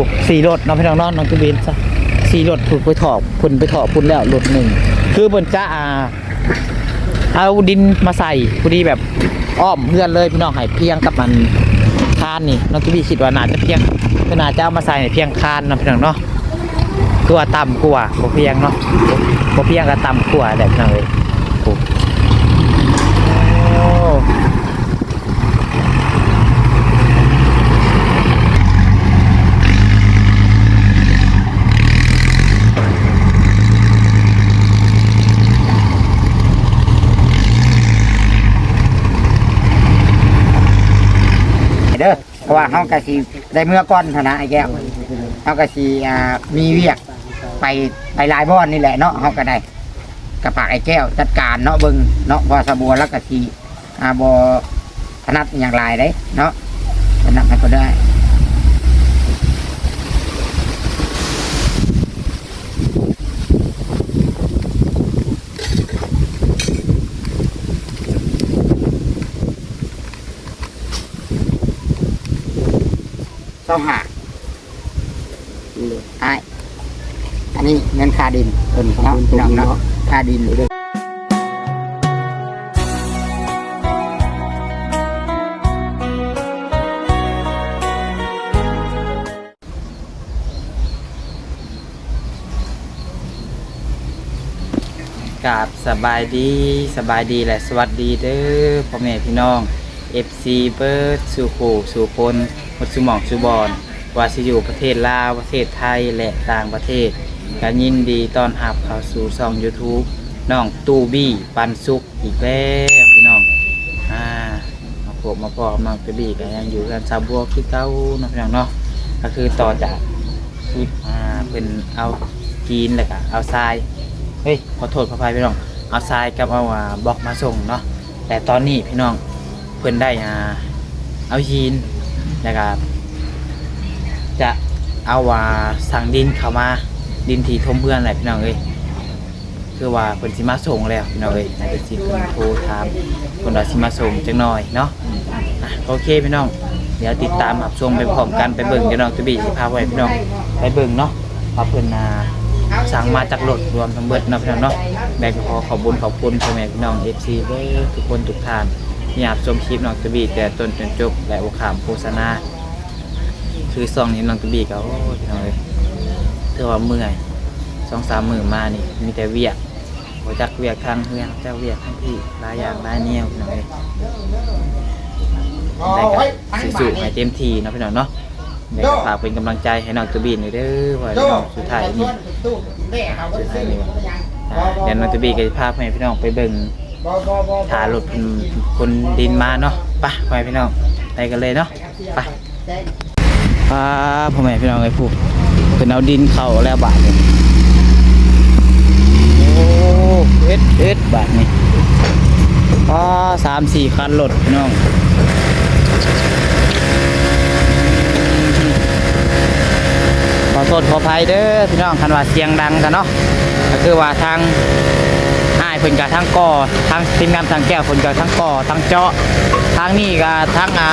ูกสี่รถน้องพี่น้องน้องน้องตุบินซะสี่รถถูกไปถอบพุ่นไปถอบพุ่นแล้วรถหนึ่งคือเพิ่นจะอาเอาดินมาใส่พอดีแบบอ้อมเพื่อนเลยพี่น้องให้เพียงกับมันคานนี่น้องตุบินคิดว่าน่าจะเพียงก็น่าจะเอามาใส่ในเพียงคานเนาะพี่น้องเนาะคือว่าต่ำกว่าบ่เพียงเนาะบ่เพียงก็ต่ำกว่าแหละพี่น้องเอ้ยโอ้โอ้ เด้อเพ ราะว่าเฮาก็สิได้เมื่อก่อนเท่านะไอ้แก้วเฮาก็สิอ่ามีเวียกไปไปหลายบ่อนนี่แหละเนาะเฮาก็ได้กระปากไอ้แก้วจัดการเนาะเบิ่งเนาะพอสะบัวแล้วก็สิอ่าบ่ถนัดอย่างไรเด้เนาะถนัดมันก็ได้าหาไอ้อันนี้เงินค่าดินเพิ่นเนาะพี่น้องเนาะค่าดินเลยกาบสบายดีสบายดีและสวัสดีเด้อพ่อแม่พี่น้อง FC เบิร์ดสู่ขู่สู่พล มดสมองสุบอนว่าสิอยู่ประเทศลาว ประเทศไทยและต่างประเทศกันยินดีต้อนรับเข้าสู่ช่อง YouTube น้องตูบี้ปันสุกอีกแล้วพี่น้องอ่ามาพบมาพอบน้องตูบี้กันยังอยู่กันซาบัวคือเก้าเนาะพี่น้องเนาะก็คือต่อจากที่อ่าเป็นเอากีนเลยกะเอาทรายเฮ้ยขอโทษขออภัยพี่น้องเอาทรายกับเอาอ่าบล็อกมาส่งเนาะแต่ตอนนี้พี่น้องเพิ่อนได้อ่าเอายีน แล้วก็จะเอาว่าสั่งดินเข้ามาดินที่ทมเพื่อนแหละพี่น้องเอ้ยคือว่าเพิ่นสิมาส่งแล้วพี่น้องเอ้ยน่าจะสิเพิ่นโทรถามเพิ่นว่าสิมาส่งจังหน่อยเนาะอะโอเคพี่น้อง เดี๋ยวติดตามรับชมไปพร้อมกันไปเบิ่งเดี๋ยวน้องจะบีสิพาไว้พี่น้องไปเบิ่งเนาะว่าเพิ่นอ่าสั่งมาจากรถรวมทั้งเบิดเนาะพี่น้องเนาะแบกขอขอบคุญขอบคุณพ่อแม่พี่น้อง FC เบิดทุกคนทุกท่าน ที่อยากชมคลิปน้องตบีแต่ต้นจนจบและอุขามโฆษณาคือซองนี้น้องตบีก็โอ้ยน้องเลยเธอว่าเมื่อยสองสามมือมานี่ มีแต่เวียกบ่จักเวียกทางเฮือนจักเวียกทางที่หลายอย่างหลายแนวพี่น้องเลยได้ก็สิสู้ให้เต็มที่เนาะพี่น้องเนาะเดี๋ยวฝากเป็นกำลังใจให้น้องตะบีหน่อยเด้อพราะว่าน้องสุดท้ายนี่สุดท้ายนี่ว่าเดี๋ยวน้องตะบีก็จะพาพ่อแม่พี่น้องไปเบิ่ง ทารถคนดินมาเนาะไปพ่อแม่พี่น้องไปกันเลยเนาะไปป้าพ่อแม่พี่น้องไอ้ผู้เป็นเอาดินเข้าแล้วบาทนี่โอ้เอ็ดเอ็ดบาทนี่ป้าสามสี่คันรถพี่น้องขอโทษขออภัยเด้อพี่น้องคันว่าเสียงดังกันเนาะก็คือว่าทาง เพิ่นกับทางก่อทางทีมงานทางแก้วเพิ่นกับทางก่อทางเจาะทางนี่ก็ทางอ่า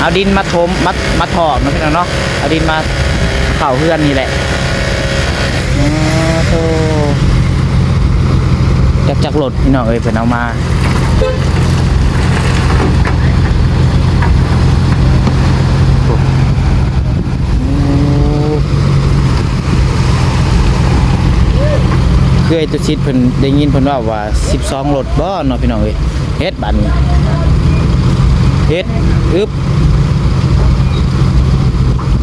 เอาดินมาถมมามาถอดมาพี่น้องเนาะเอาดินมาเข่าเพื่อนนี่แหละอ๋อโธ่จักจักรถพี่น้องเอ้ยเพิ่นเอามา คือไอ้ตัวชิดเพิ่นได้ยินเพิ่นว่าว่า12รถบ่เนาะพี่น้องเอ้ยเฮ็ดบัดนี้เฮ็ดอึบ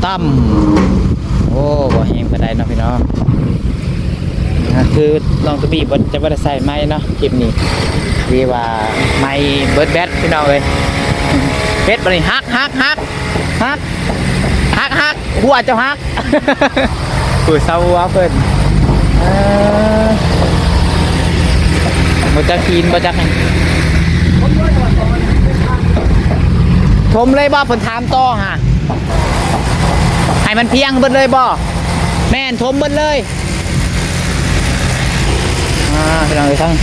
ตั้มโอ้บ่แฮงปานใดเนาะพี่น้องคือลองตะบีบ่จะบ่ได้ใส่ไม้เนาะคลิปนี้ดีว่าไม้เบิดแบตพี่น้องเอ้ยเฮ็ดบัดนี้ฮักฮักฮักฮักฮักฮักหัวเจ้าฮักผู้เศร้าว่าเพิ่นเออ บ่จักกินบ่จักหยังทมเลยบ่เพิ่นถามต่อฮะให้มันเพียงเบิดเลยบ่แม่นทมเบิดเลยอ่าพี่น้องเอ้ยทั้ง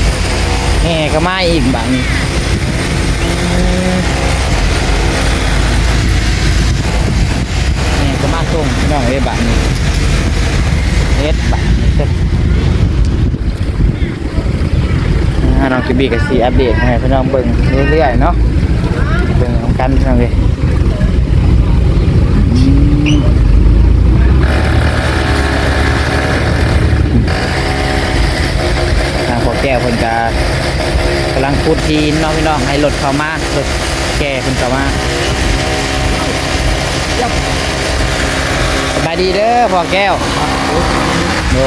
แห่ก็มาอีกบัดนี้แห่ก็มาส่งน้องเอ้ยบาทนี้เอ็ดบาทนี้เด้ออ่าน้องกิบบี้กับซีอัปเดตให้พี่น้องเบิ่งเรื่อยๆเนาะเบิ่งนำกันพี่น้องเลยทางพอแก้วเพิ่นก็กำลังพูดทีนน้องพี่น้องให้รถเข้ามารถแก่เพิ่นเข้ามาสบายดีเด้อพอแก้วโด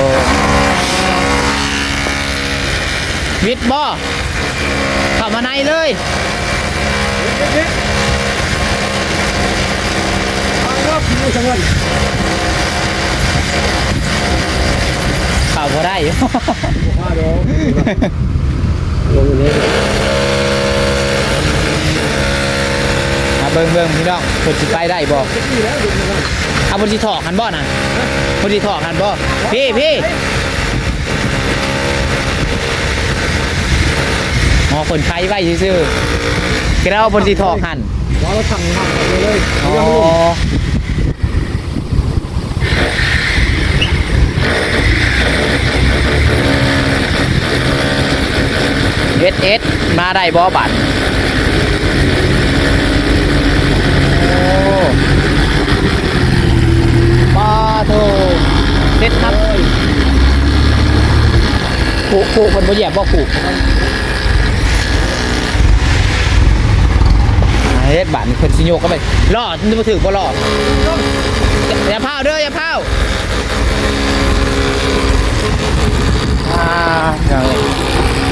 วิทย์บ่เข้ามาในเลยเข่าวพอได้อยู่ มาเบิ่งเบิ่งพี่น้องเพิ่นสิไปได้บ่เอาเพิ่นสิถอกกันบ่น่ะเพิ่นสิถอกกันบ่พี่พี่หม อเพิ่นไขไว้ซื่อๆคือเราเพิ่นสิถอกหันเราสั่งมาเลยอ๋อเอสเอสมาได้บ่บัตรโอ้ปาโทเซ็ตครับผูกผูกมันบ่เหยียบบ่ผูก เฮ็ดบาทนี่เพิ่นสิโยกก็ไปรอดมันบ่ถึกบ่รอดอย่าอย่าพาวเด้ออย่าพาวอ่าเอาเลย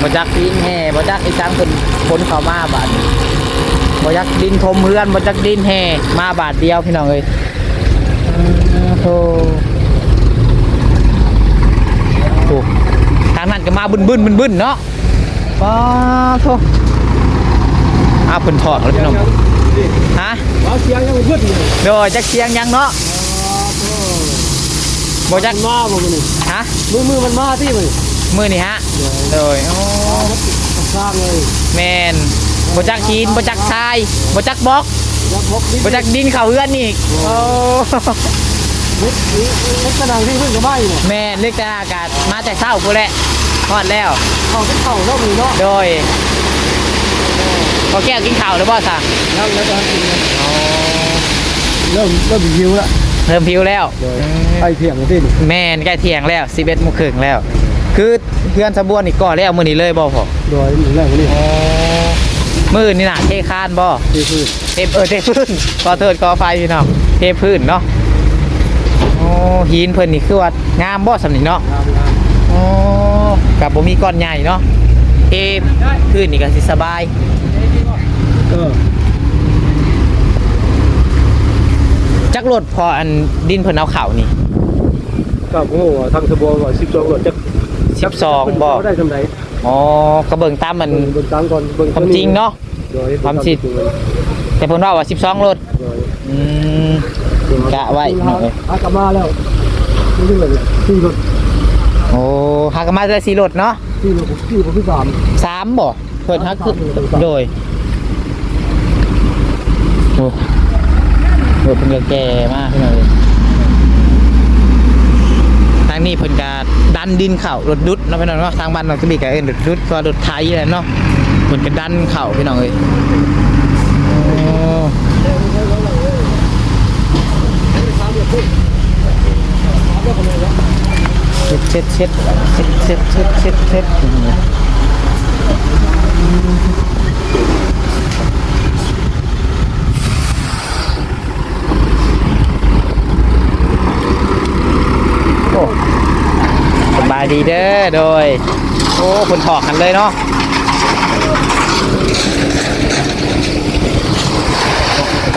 บ่จักดินแห่บ่จักไอ้สังเพิ่นขนเข้ามาบาดนี้บ่จักดินทมเฮือนบ่จักดินแห่มาบาทเดียวพี่น้องเอ้ยอืมโธ่โอ้ทางนั้นก็มาบึนบึนบึนบึนเนาะป้าโธ่อ้าวเพิ่นถอดแล้วพี่น้อง ฮะเราเสียงยังไม่ขึ้นเลยโดยจักเชียงยังเนาะบ่จักมาบ่มันฮะมือมือมันมาที่มันมือนี่ฮะโดยโอ้สร้างเลยแมนบ่จักหินบ่จักทรายบ่จักบล็อกยักษ์พกดิบ่จักดินเข้าเฮือนอีกโอ้นิดนี้เล็กกระดังที่เพิ่งจะไหม้เนี่ยแม่นเลือกแต่อากาศมาแต่เช้าพุ่นแหละฮอดแล้วเขาเป็นเข่าแล้วมีเนาะโดย พอแก้วกินข้าวแล้วบ่ซะแล้วแล้วจะกินเริ่มเริ่มหิวแล้วเริ่มผิวแล้วไปเพียงที่แม่นใกล้เที่ยงแล้ว11โมงครึ่งแล้ว คือเพื่อนสะบวนนี่ก่อแล้วมื้อนี้เลยบ่พ่อโดยแรกนี่อ๋อมื้อนี่น่ะเทคานบ่ที่คือเทปเออเทพื้นขอเถิดขอไฟพี่น้องเทพื้นเนาะโอ้หินเพิ่นนี่คือว่างามบ่สำนี่เนาะงามงามโอ้กับบ่มีก้อนใหญ่เนาะเทพื้นนี่ก็สิสบาย เออจักรถพออันดินเพิ่นเอาเข่านี่กับโอ้ทางสบัวว่าสิบสองรถจะ12บ่ ได้ทำไรอ๋อก็เบิ่งตามมัน เบิ่งตามก่อนเบิ่งความจริงเนาะ โดยความจริงแต่เพิ่นว่าว่า12รถโดยอืม กะไว้หน่อย อากลับมาแล้วนี่คืออะไรสี่รถโอ้หากนมาได้สี่รถเนาะสี่รถสี่รถที่สามสามบ่เพิ่นฮักคือโดย โอ้โหเพิ่นก็แก่มากเลยทางนี้เพิ่นก็ดันดินเข่ารถดุดเนาะพี่น้องเนาะทางบ้านเราก็มีก็เอิ้นรถดุดก็รถไถแหละเนาะเพิ่นก็ดันเข่าพี่น้องเอ้ยโอ้เช็ดเช็ดเช็ดเช็ดเช็ดเช็ดเช็ดเช็ด โอ้สบาย ดีเด้อโดย โอ้คนถอกกันเลยเนาะ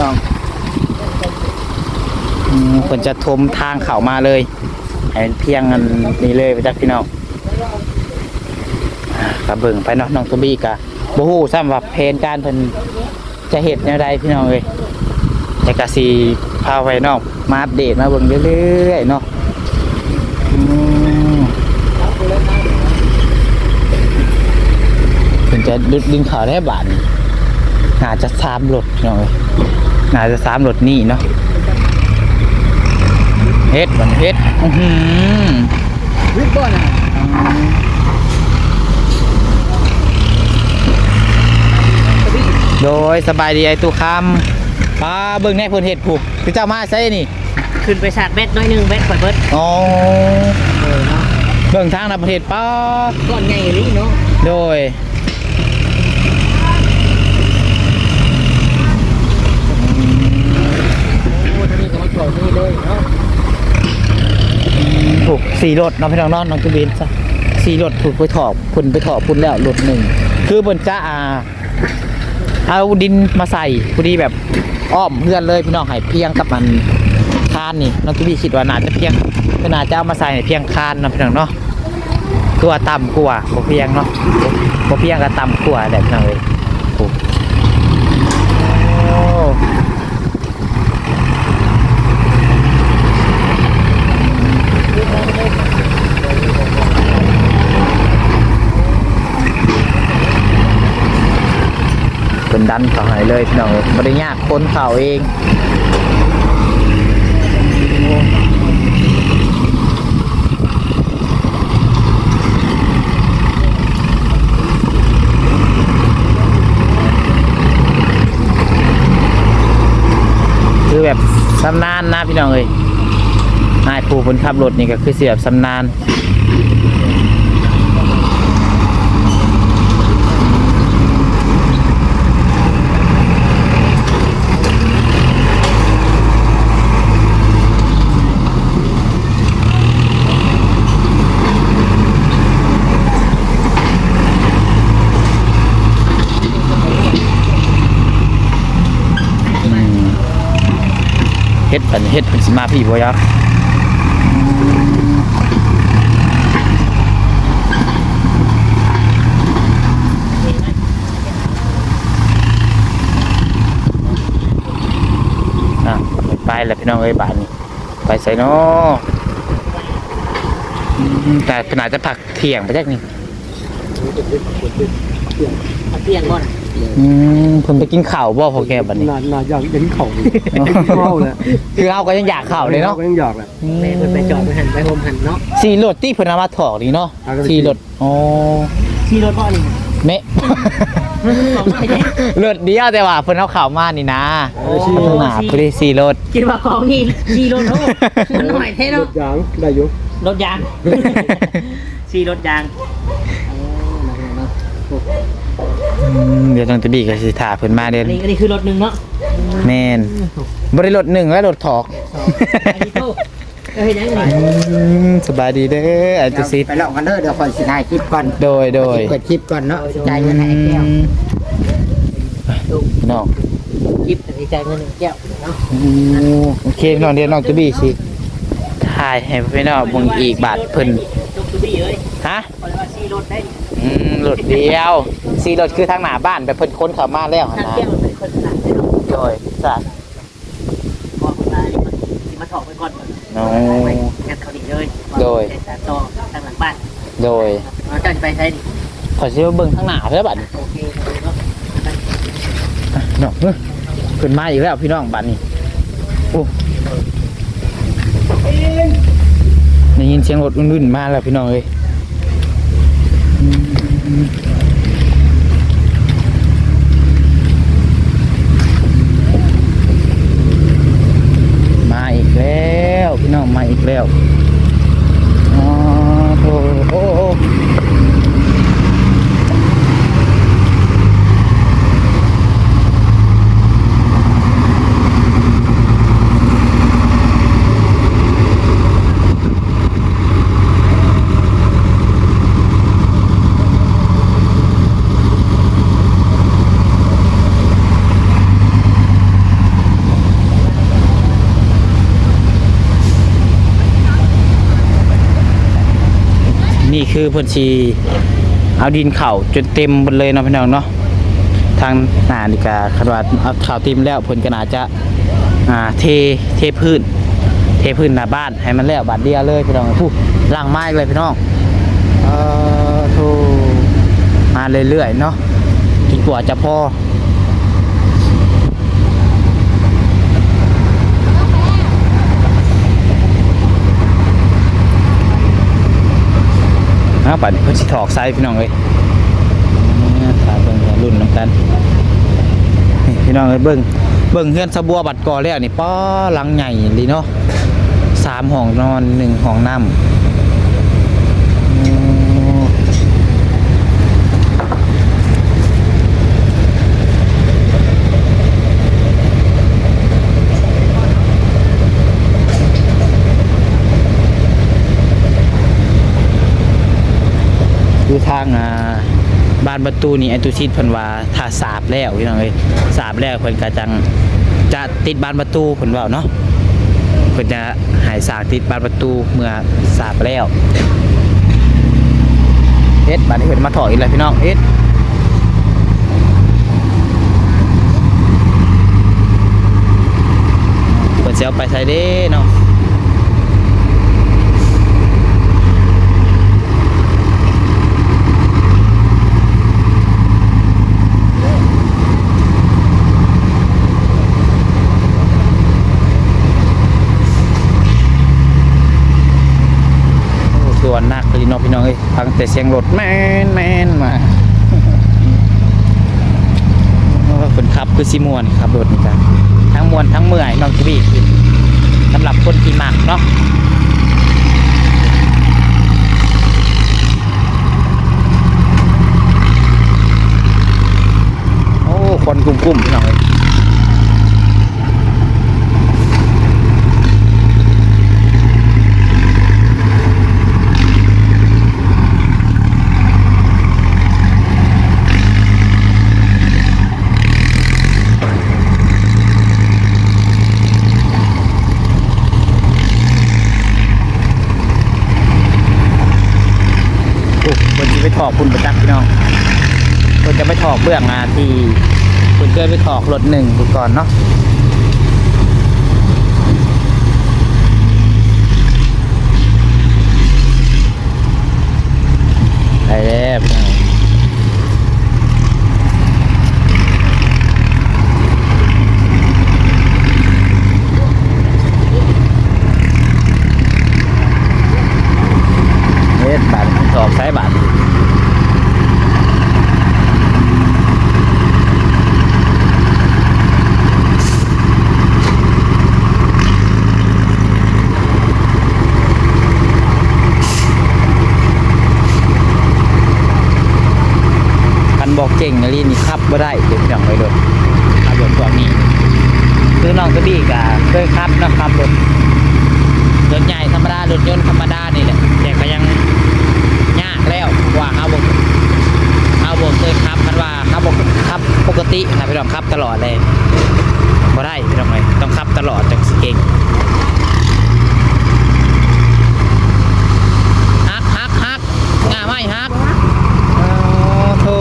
ต้องอืมคนจะทมทางเข่ามาเลยให้เพียงอันนี้เลยไปจักพี่น้องกระเบิ่งไปเนาะน้องตัวบี้กะบ่ฮู้ซ้ำว่าเพนการเพิ่นจะเฮ็ดแนวใดพี่น้องเอ้ยแต่กะสิพาไว้น้องมาอัปเดตมาเบิ่งเรื่อยๆเนาะ อืม ถึงจะดึดึงข่าวได้บาทนี่น่าจะสามรถเนาะเว้ยน่าจะสามรถนี่เนาะเฮ็ดมันเฮ็ดอื้อหือวิบบ่น่ะโดยสบายดีไอ้ตู้คำป้าเบิ่งแน่เพิ่นเฮ็ดผูกคือเจ้ามาใส่นี่ ขึ้นไปชาร์จแบตน้อยหนึงแบตข่อยเบิดอ๋อเบิ่งทางในประเทศป้าก้อนใหญ่เลยเนาะโดย โอ้ทาง นี้ก็มาโผล่นี่เลยเนาะถูกสี่รถน้องพี่น้องน้องน้องตุบินซะสี่รถถูกไปถอบพุ่นไปถอบพุ่นแล้วรถหนึ่งคือเพิ่นจะอ่าเอาดินมาใส่พอดีแบบอ้อมเพื่อนเลยพี่น้องให้เพียงกับมันคานนี่น้องตุบีคิดว่าน่าจะเพียงก็น่าจะเอามาใส่ให้เพียงคานเนาะพี่น้องเนาะคือว่าต่ำกว่าบ่เพียงเนาะบ่เพียงก็ต่ำกว่าแหละพี่น้องเอ้ยโอ้โอ้เป็น ดันเขาให้เลยพี่น้องบ่ได้ยากคนเขาเองคือแบบสำนานนะพี่น้องเอ้ยนายผู้คนขับรถนี่ก็คือเสียบบสำนาน เฮ็ดปันเฮ็ดเป็นสิมาพี่บ่ยะอะไปแล้วพี่น้องเอ้ยบ้านนี้ไปใส่เนาะอืมแต่ขนาดจะผักเที่ยงไปแจักนี่เอาเตียงบ่น อืมเพิ่นไปกินข้าวบ่พอแกบัดนี้นานนานอยากยังเขาเข้าเลยคือเอาก็ยังอยากข้าวเลยเนาะก็ยังอยากแหละ แม่เพิ่นไปจอดไปหันไปโฮมหันเนาะสีรถที่เพิ่นเอามาถอกนี่เนาะอ่าก็สีรถอ๋อที่รถบ่นี่เมะของไม่ได้รถเดียวแต่ว่าเพิ่นเอาข่าวมานี่นะโอ้ข้างหน้าพอดีสีรถ คิดว่าของนี่ขี่รถโอ้มันหน่อยเท่รเนาะถยางได้อยู่รถยางขี่รถยางโอ้เนาะอืม เดี๋ยวต้องตะบีกับสิถาเพิ่นมาเด้อันนี้อันนี้คือรถหนึงเนาะแม่นบ่ได้รถหนึ่งและรถถอกอันนี้โตเอ้ยยังไงอืมสบายดีเด้อไอ้ตุซิดไปลองกันเด้อเดี๋ยวคอยสิถ่ายคลิปก่อนโดยโดยเปิดคลิปก่อนเนาะจ่ายเงินให้ไอ้แก้วดูพี่น้องยิบใจเงินหนึ่งแก้วเนาะอืมโอเคพี่น้องเดี๋ยวน้องตะบีสิถ่ายให้พี่น้องเบิ่งอีกบาทเพิ่นยกตัวบี้เอ้ยฮะ คนว่าขี่รถได้อืมรถเดียวสีรถคือทางหน้าบ้านแบบเพิ่นคนเข้ามาแล้วหั่นทางนะแก้วเป็นคนขนาดไหนเนาะโดยจ้ะพอคนตายมันสิมาถอกไปก่อนโอ้ ไปงัดเขาดีเลยโดยแต่ต่อทางหลังบ้านโดยเราจะไปใช้ดิขอสิว่าเบิ่งทางหน้าเด้อบัดนี้โอเคเนาะน้องเอ้ยขึ้นมาอีกแล้วพี่น้องบัดนี้โอ้ได้ยินเสียงรถอื่นๆมาแล้วพี่น้องเอ้ยอื มาอีกแล้ว พี่น้องมาอีกแล้วอ๋อโอ้โอ้โอ้นี่ คือเพ่นชีเอาดินเข่าจนเต็มหมดเลยเนาะพี่น้องเนาะทางหนานิกาคาดว่าเอาเข่าเต็มแล้วเพิ่นก็น่าจะอ่าเทเทพื้น เทพื้นหน้าบ้านให้มันแล้วบาดเดียวเลยพี่น้องผู้ล่างไม้เลยพี่น้องเออโทมาเรื่อยๆเนาะจนกว่าจะพอะปัดนี้เพิ่นสิถอกไซพี่น้องเอ้ยเนี่ยถาเบิ่งรุ่นน้ำกันนี่พี่น้องเอ้ยเบิ่งเบิ่งเฮือนสะบัวบัดก่อแล้วนี่ป้อหลังใหญ่ลีเนาะสามห้องนอนหนึ่งห้องน้ำ อ้ดูทางอ่าบ้านประตูนี่ไอตุชิดเพิ่นว่าถ้าสาบแล้วพี่น้องเอ้ยสาบแล้วเพิ่นก็จังจะติดบ้านประตูเพิ่นว้าเนาะเพิ่นจะหายสากติดบ้านประตูเมื่อสาบแล้วเอ็ดบัดนี้เพิ่นมาถอยอีกแล้วพี่น้องเอ็ดเพิ่นสิเอาไปใส่เด้เนาะ โอ้ส่วนนักเลยเนาะพี่น้องเอ้ยฟังแต่เสียงรถแมนแมนมาคนขับคือซิมวนขับรถนี่จ้ะทั้งมวนทั้งเมื่อยน้องจีบีสำหรับคนที่มักเนาะโอ้คนกลุ่มๆพี่น้องเอ้ย โอ้ คนที่ไปถอกคุณประจักษ์พี่น้องคนจะไปถอกเบื้องงานที่คุณเคยไปถอกรถหนึ่งก่อนเนาะไปแล้วพี่น้องเฮ็ดบาทถอกใช้บาทคันบอกเก่งนะลีนี่ขับบ่ได้เดี๋ยวพี่น้องไปรถขับรถพวกนี้ คือน้องก็ดีกะเคยขับเนาะขับรถรถใหญ่ธรรมดารถยนต์ธรรมดานี่แหละแต่ก็ยังยากแล้วว่าเขาบอกเขาบอกเคยขับมันว่าเขาบอกขับปกตินะพี่น้องขับตลอดเลยบ่ได้พี่น้องเลยต้องขับตลอดจังสิเก่งฮักฮักฮักงาไม่ฮักโอ้โธ่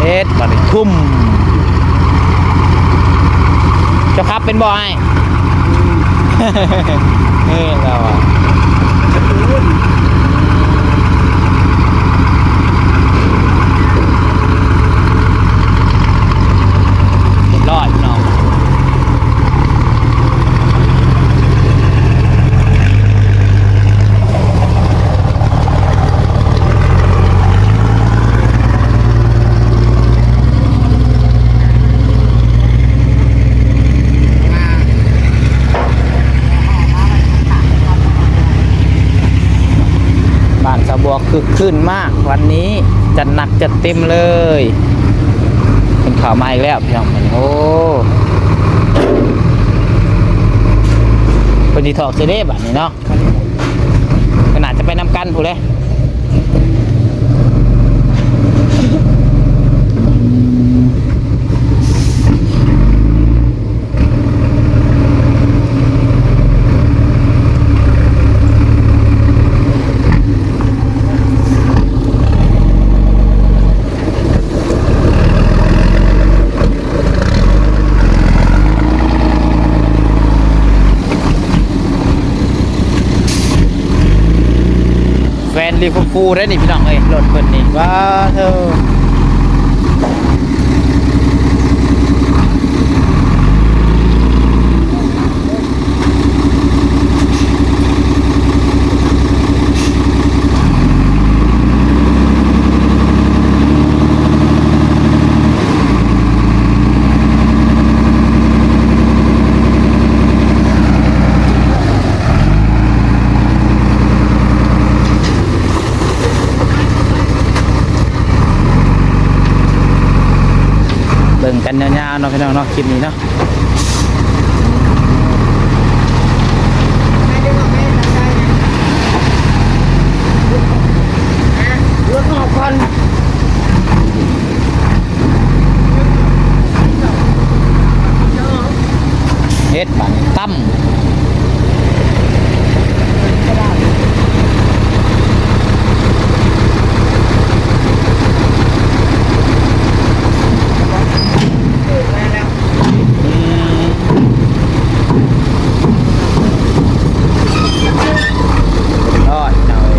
เอ็ดบัดนี้คุ้ม บเป็นบ่อยเฮ้ยเราอะเรียบร้อยพี่น้องบ้านสะบัว คึกขึ้นมากวันนี้จัดหนักจัดเต็มเลยเป็นข่าวมาอีกแล้วพี่น้องวันนี้โอ้คนที่ถอกเสด็บแบบนี้เนาะขนาดจะไปนำกันผู้เลย ร์พูได้นี่พี่น้องเอ้ยรถเพิ่นนี่ว้าเธอ นาะพี่น้องเนาะคลิปนี้เนาะ รถออกก่อน เฮ็ดบัดนี้ตั้ม รอดหน่อย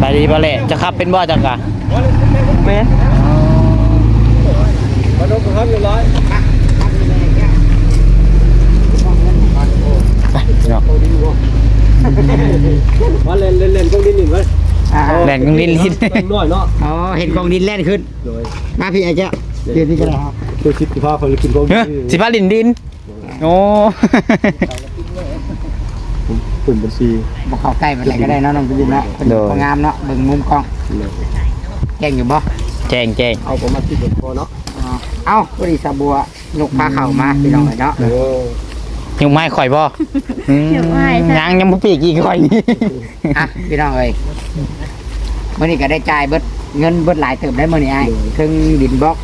ไปดีบ่แหละจะ ขับเป็นบ่จังกะแม่มาดูครับเรียบร้อยไปพี่น้องมาเล่นเล่นเล่นพวกนี้หนึ่งไว้อ่าแบ่งลิ้นลิ้นหน่อยเนาะอ๋อเห็นกองดินแล่นขึ้นโดยมาพี่ไอ้เจ้าเดี๋ยวพี่ก็ได้ครับตัวชิดที่พาคนกินพวกเฮ้ยสิพาลินดินโอ้ ปุ่นบัญชีบอกเข้าใกล้ไปไหนก็ได้เนาะน้องดินเนาะเป็นโดยงามเนาะเบิ่งมุมกล้องแจ้งอยู่บ่แจ้งแจ้งเอาประมาณที่เด็กพอเนาะอ๋อเอ้าบริษัทบัวนกพาเข่ามาพี่น้องเอ้ยเนาะโอ้ยังไม่ข่อยบ่อืมยังไม่ค่ะยังยังบ่ปีกอีกข่อยนี่อะพี่น้องเอ้ยมื้อนี้ก็ได้จ่ายเบิดเงินเบิดหลายเติมได้มื้อนี้ไอ้ถึงดินบล็อก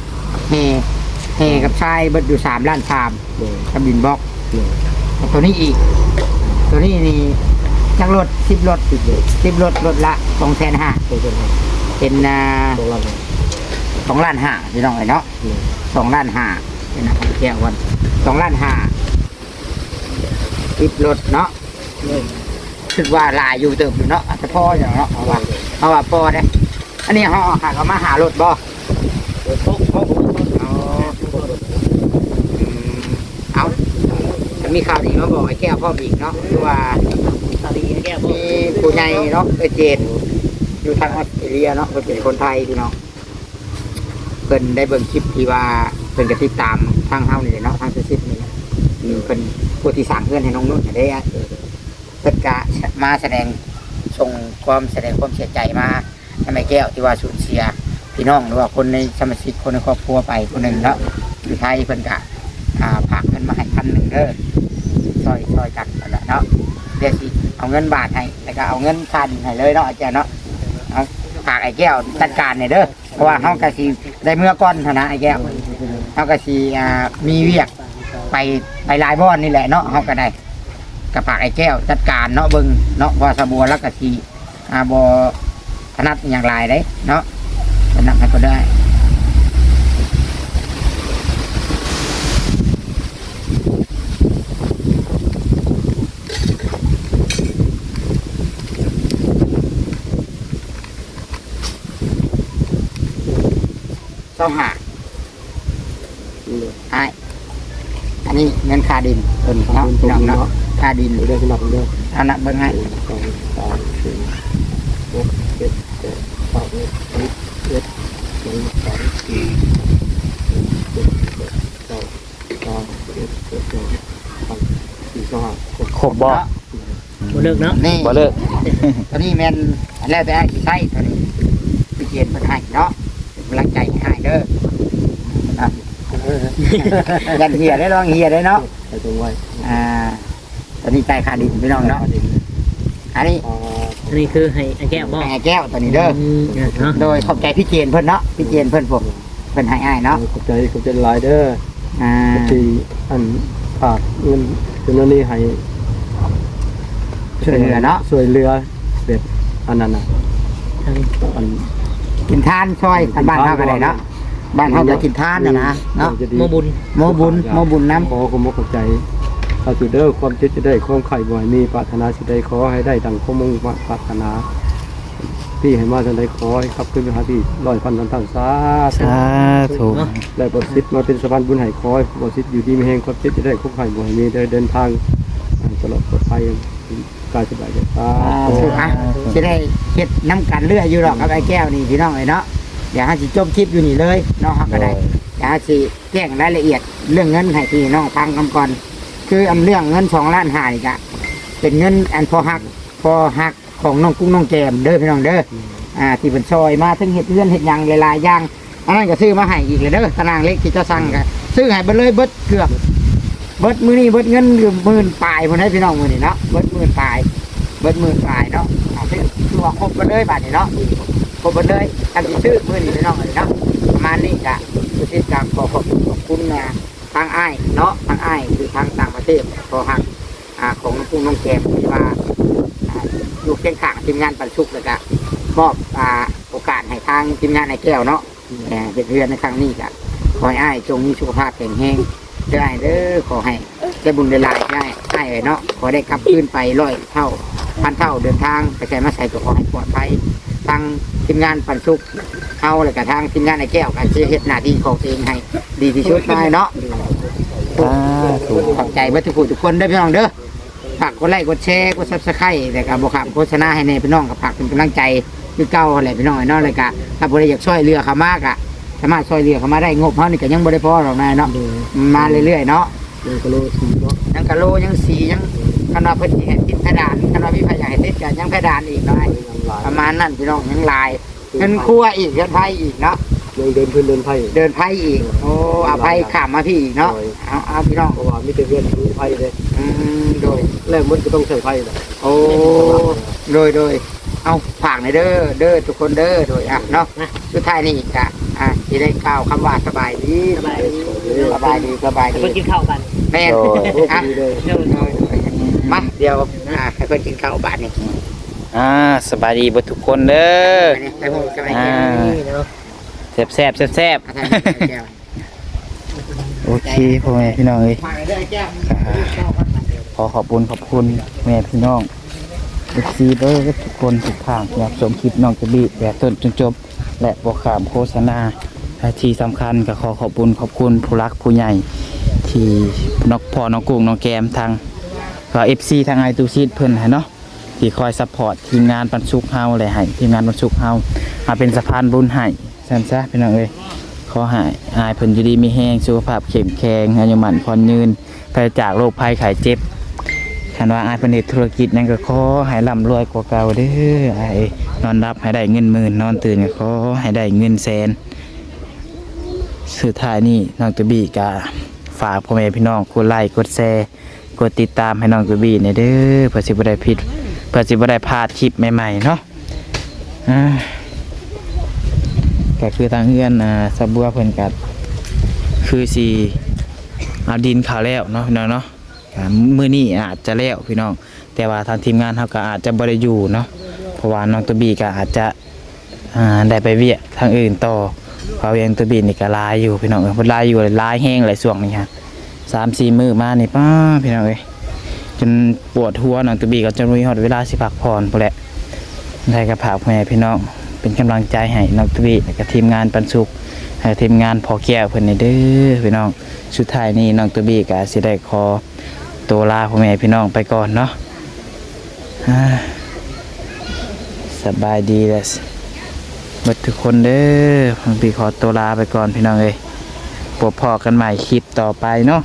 เฮเฮกับชายเบิดอยู่สามล้านสามโดยกับดินบล็อกโดยแล้วตัวนี้อีก ตัวนี้นี่จักรถสิบรถติดเลยสิบรถรถละสองแสนห้าเป็นอ่าตัวละสองล้านห้าพี่น้องเอ้เนาะสองล้านห้าเป็นอะไรแก้ววันสองล้านห้าสิบรถเนาะคิดว่าลายอยู่เติมอยู่เนาะอาจจะพออย่างเนาะเอาว่าเอาว่าพ่อได้อันนี้เขาหาเขามาหารถบ่โต๊ะเขาผม เอาอืมเอาจะ มีข่าวดีมาบอกไอ้แก้วพ่อมอีกเนาะคือว่าตาดีแก้วบ่มีผู้ใหญ่เนาะเอเจนอยู่ทางออสเตรเลียเนาะเพิ่นเป็นคนไทยพี่น้องเพิ่นได้เบิ่งคลิปที่ว่าเพิ่นก็ติดตามทางเฮานี่แหละเนาะทางซิสนี่แหละอืมเพิ่นผู้ที่สร้างเพื่อนให้น้องนุ่นได้อะเพิ่นก็มาแสดงส่งความแสดงความเสียใจมาทำไมแก้วที่ว่าสูญเสียพี่น้องหรือว่าคนในสมาชิกคนในครอบครัวไปคนหนึ่งแล้วอยู่ไทยเพิ่นก็อ่าฝากเงิ นมาให้พันหนึ่งเด้อซอยซอยกันนั่นแหละเนาะเดี๋ยวสิเอาเงินบาทให้แล้วก็เอาเงินค่าดินให้เลยเนาะอาจารย์เนาะเอาฝากไอ้แก้วจัดการเนี่ยเด้อเพราะว่าเฮากะสิได้เมื่อก่อนเท่านะไอ้แก้วเฮากะสิอ่ามีเวียกไปไปหลายบ่อนนี่แหละเนาะเฮาก็ได้ก็ฝากไอ้แก้วจัดการเนาะเบิ่งเนาะว่าสะบัวแล้วก็สิอ่าบ่ถนัดอย่างไรเด้เนาะถนัดให้ก็ได้ เจ้าหาไอ้อันนี้เงินค่าดินเพิ่นเนาะพี่น้องเนาะค่าดินเดี๋ยวขนาดเดียวอันนั้นเบิ่งให้สองสามสี่หกเจ็ดแปดเก้าสิบเอ็ดสองสามสี่เจ็ดแปดเก้าเก้าเจ็ดแปดเก้าสามสี่ห้าหกครบบ่บ่เลิกเนาะนี่บ่เลิกตัวนี้แม่นอันแล้วแต่ไอ้สิใช้ตัวนี้พี่เกียรติเพิ่นให้เนาะเป็น กำลังใจให้เด้ออะยันเฮียได้ลองเฮียได้เนาะไปตรงไว้อ่าตัวนี้จ่ายค่าดินพี่น้องเนาะอันนี้อ่าอันนี้คือให้ไอ้แก้วบ่แม่แก้วตัวนี้เด้อมเนาะโดยขอบใจพี่เจนเพิ่นเนาะพี่เจนเพิ่นผมเพิ่นให้อ้ายเนาะขอบใจขอบใจหลายเด้ออ่าที่อันฝากเงินจำนวนนี้ให้ช่วยเหลือเนาะช่วยเหลือเด็ดอันนั้นน่ะทางอัน กินทานช่วยทางบ้านเฮาก็ได้เนาะบ้านเฮาก็กินทานนะนะเนาะจะดีโมบุญโมบุญโมบุญน้ำขอขอมขอบใจข้าสุดเด้อความเจ็บจะได้ความไข่บ่อยมีปรารถนาสิได้ขอให้ได้ดังความมุ่งมั่นปรารถนาพี่ให้มาทันได้ขอให้ขับขึ้นไปหาพี่ร้อยพันพันเท่าสาธุสาธุได้บทสิทธิ์มาเป็นสะพานบุญให้ขอให้บทสิทธิ์อยู่ดีมีแห่งความเจ็บจะได้ความไข่บ่อยมีได้เดินทางตลอดปลอดภัย กายสบายใจสาอ่าธุถูกอะจะได้เฮ็ดน้ำกันเรื่อยอยู่หรอกครับไอ้แก้วนี่พี่น้องเอ้ยเนาะอย่าให้สิจมคลิปอยู่นี่เลยเนาะเฮาก็ได้อย่าให้สิแจ้งรายละเอียดเรื่องเงินให้พี่น้องทางคำก่อน คืออันเรื่องเงินสองล้านห้านี่กะเป็นเงินอันพอหักพอหักของน้องกุ้งน้องแกมเด้อพี่น้องเด้ออ่าที่เป็นซอยมาถึงเห็ดเลื่อนเห็ดหยังหลายๆอย่างอันนั้นก็ซื้อมาให้อีกเลยเด้อตารางเล็กที่เจะสั่งกันซื้อให้เบิดเลยเบิดเกือบ เบิดมือนี่เบิดเงินหมื่นปลายคนให้พี่น้องมือนี่เนาะเบิดหมื่นปลายเบิดหมื่นปลายเนาะเอาซื้อตัวครบไปเลยบาทนี่เนาะครบไปเลยอันที่ซื้อมือนี่พี่น้องเลยเนาะประมาณนี้กะสุดที่การขอขอบคุณขอบคุณนะทางอ้ายเนาะทางอ้ายคือทางต่างประเทศพอหักของน้องปุ้งน้องแกมที่ว่าอยู่เคียงข้างทีมงานปันสุกเลยก็มอบโอกาสให้ทางทีมงานในแก้วเนาะเอ่อเป็นเรือนในครั้งนี้ก็ขอให้อ้ายจงมีสุขภาพแข็งแรง ได้เด้อขอให้ได้บุญได้หลายได้อ้ายเอ้ยเนาะขอได้กลับคืนไปร้อยเท่าพันเท่าเดินทางไปใช้มาใส่ก็ขอให้ปลอดภัยทางทีมงานปันสุกเอาเลยกับทางทีมงานในแก้วกันจะเฮ็ดหน้าที่ของตัวเองให้ดีที่สุดได้เนาะอ่าถูกขอบใจเพื่ทุกคนทุกคนเด้อพี่น้องเด้อฝากกดไลค์กดแชร์กดซับสไครต์แต่กับบขามโฆษณาให้ในพี่น้องกับฝากเป็นกำลังใจคือเก่าอะไรพี่น้องไอ้น้องเลยกะถ้าบ่ได้อยากช่วยเรือเขามากอะ สามารถช่วยเรือเขามาได้งบเฮานี่ก็ยังบ่ได้พอหรอกนายเนาะมาเรื่อยๆเนาะมันก็โลสีเนาะยังกะโลยังสียังคันว่าเพิ่นสิให้ติดเพดานคันว่ามีพยาให้ติดก็ยังเพดานอีกหน่อยยังลายประมาณนั้นพี่น้องยังลายเงินครัวอีกเงินไผอีกเนาะยังเดินพื้นเดินไผ่เดินไผอีก โอ้เอาไผข้ามมาพี่อีกเนาะเอาเอาพี่น้องเพราะว่ามีแต่เพื่อนมีไผ่เลยอืมโดยแรกมันก็ต้องใช้ไผ่นะโอ้โดยโดยเอาฝากในอยเด้อเด้อทุกคนเด้อโดยอะเนาะสุดท้ายนี่กะ อะที่ได้กล่าวคำว่าสบายดีสบายดีสบายดีสบายดีเพิ่นกินข้าวกันแม่นโอ้อะดีเลยเดี๋ยวโดยมาเดี๋ยวอะให้เพิ่นกินข้าวบาทนี่อ่าสบายดีเบ่ทุกคนเด้อไปหมดสบายดีอ่าเนาะแซ่บแซ่บแซ่บแซ่บอาจารย์แก้วโอเคพ่อแม่พี่น้องเอ้ยมาเลยเด้อแก้วขอขอบคุณขอบคุณแม่พี่น้องเอฟซีเบอร์ทุกคนทุกทางที่รับชมคลิปน้องจะบีแบบต้นจนจบ และบอกขามโฆษณาที่สำคัญก็ขอขอบคุณขอบคุณผู้รักผู้ใหญ่ ที่นกพ่อน้องกุ้งน้องแกมทางก็เอฟซีทางไอตูซีดเพิ่นให้เนาะที่คอยซัพพอร์ตทีมงานปันสุกเฮาเลยให้ทีมงานปันสุกเฮามาเป็นสะพานบุญให้ซั่นซะพี่น้องเอ้ยขอให้อายเพิ่นอยู่ดีมีแห้งสุขภาพเข้มแข็งอายุมันพรยืนไปจากโรคภัยไข้เจ็บ คันว่าอายเป็นเฮ็ดธุรกิจนั่นก็ขอให้ร่ำรวยกว่าเก่าเด้อไอายนอนรับให้ได้เงินหมื่นนอนตื่นก็ขอให้ได้เงินแสนสุดท้ายนี่น้องตวบี้ก็ฝากพ่อแม่พี่น้องกดไลค์กดแชร์กดติดตามให้น้องตวบี้เนี่ยเด้อเพื่อสิบ่ได้ผิดเพื่อสิบ่ได้พลาดคลิปใหม่ๆเนาะอ่าก็คือทางเฮือนอ่าสะบัวเพิ่นก็คือสิเอาดินขาแล้วเนาะน้องเนาะ มื้อนี้อาจจะแล้วพี่น้อง แต่ว่าทางทีมงานเขาก็อาจจะบ่ได้อยู่เนาะเพราะว่าน้องตัวบีก็อาจจะได้ไปเวียทางอื่นต่อเพราเวียงตัวบีนี่ก็ลายอยู่พี่น้องเอ้ยเพิ่นลายอยู่ลายแห้งหลายช่วงนี่ฮะสามสี่มื้อมานี่ป้าพี่น้องเอ้ยจนปวดหัวน้องตัวบีก็จะมีฮอดเวลาสิพักผ่อนพุ่นแหละได้ก็ฝากพ่อแม่พี่น้องเป็นกำลังใจให้น้องตัวบีและก็ทีมงานปันสุขให้ทีมงานพอแก้วเพิ่นนี่เด้อพี่น้องสุดท้ายนี้น้องตัวบีก็สิได้ขอ ตัวลาพ่อแม่พี่น้องไปก่อนเนาะสบายดีเลยหมดทุกคนเด้อพี่ขอตัวลาไปก่อนพี่น้องเอ้ยพบพอกันใหม่คลิปต่อไปเนาะ